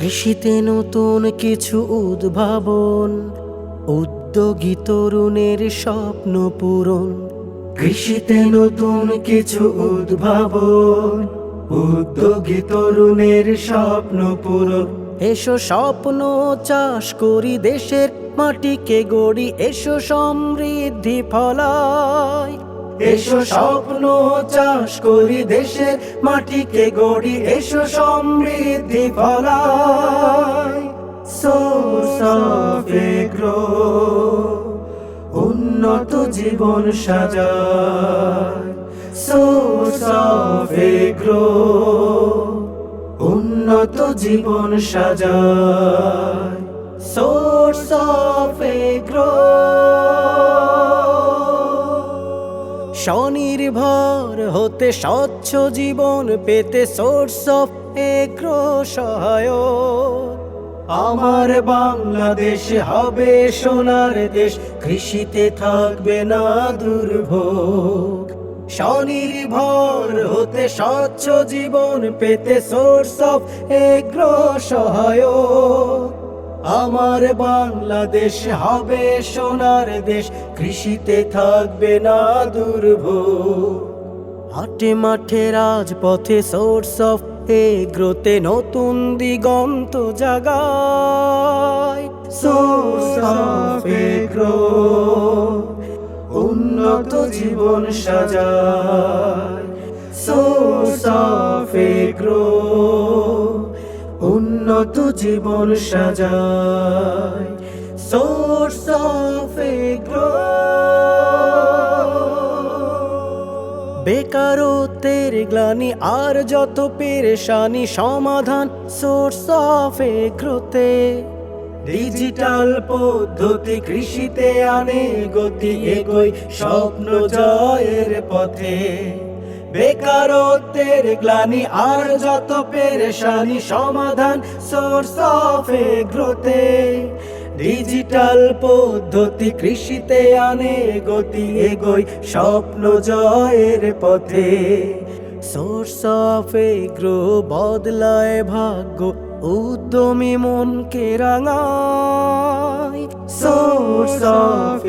কৃষিতে নতুন কিছু উদ্ভাবন, উদ্যোগী তরুণের স্বপ্ন পূরণ। কৃষিতে নতুন কিছু উদ্ভাবন, উদ্যোগী তরুণের স্বপ্ন পূরণ। এসো স্বপ্ন চাষ করি দেশের মাটিকে গড়ি, এসো সমৃদ্ধি ফলায়। এসো স্বপ্ন চাষ করি দেশের মাটিকে গড়ি এসো সমৃদ্ধি ফলায়। উন্নত জীবন এগ্রো উন্নত জীবন সাজায়। সোর্স অফ এগ্রো স্বনির্ভর হতে স্বচ্ছ জীবন পেতে সোর্স অফ এগ্রো সহায়ক। আমার বাংলাদেশ হবে সোনার দেশ, কৃষিতে থাকবে না দুর্ভোগ। স্বনির্ভর হতে স্বচ্ছ জীবন পেতে সোর্স অফ এগ্রো সহায়ক। আমার বাংলাদেশ হবে সোনার দেশ, কৃষিতে থাকবে না দুর্ভোগ। হাটে মাঠে রাজপথে সোর্স অফ এগ্রোতে নতুন দিগন্ত জাগায়। সোর্স অফ এগ্রো উন্নত জীবন সাজায়। সোর্স অফ এগ্রো উন্নত জীবন সাজায়। সোর্স অফ বেকারত্বের গ্লানি আর যত পেরেশানি, সমাধান সোর্স অফ এগ্রোতে ডিজিটাল পদ্ধতি কৃষিতে আনে গতি এগোই স্বপ্ন জয়ের পথে। বেকারত্বের গ্লানি আর যত পেরেশানি, সমাধান সোর্স অফ এগ্রোতে ডিজিটাল পদ্ধতি কৃষিতে আনে গতি এগোই স্বপ্ন জয়ের পথে। সোর্স অফ এগ্রো বদলায় ভাগ্য, উদ্যমী মনকে রাঙায়। সোর্স অফ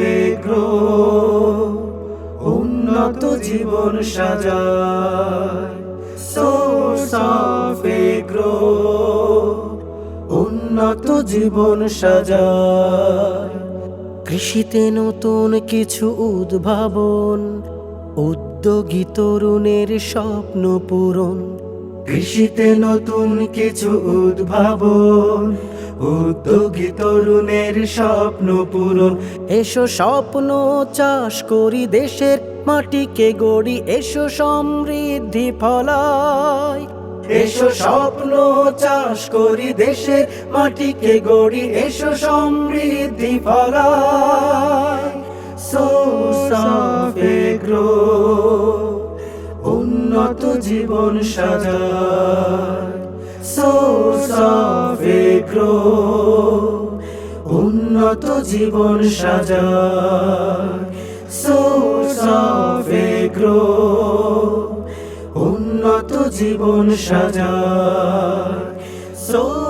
জীবন এগ্রো উন্নত জীবন সাজায়। কৃষিতে নতুন কিছু উদ্ভাবন, উদ্যোগী তরুণের স্বপ্ন পূরণ। কৃষিতে নতুন কিছু উদ্ভাবন, উদ্যোগী তরুণের স্বপ্ন পূরণ। এসো স্বপ্ন চাষ করি দেশের মাটিকে গড়ি, এসো সমৃদ্ধি ফলায়। এসো স্বপ্ন চাষ করি, দেশের মাটিকে গড়ি, এসো সমৃদ্ধি ফলায়। সোর্স অফ এগ্রো উন্নত জীবন সোর্স অফ উন্নত জীবন সাজায়। সোর্স অফ এগ্রো উন্নত জীবন সাজা সোর্স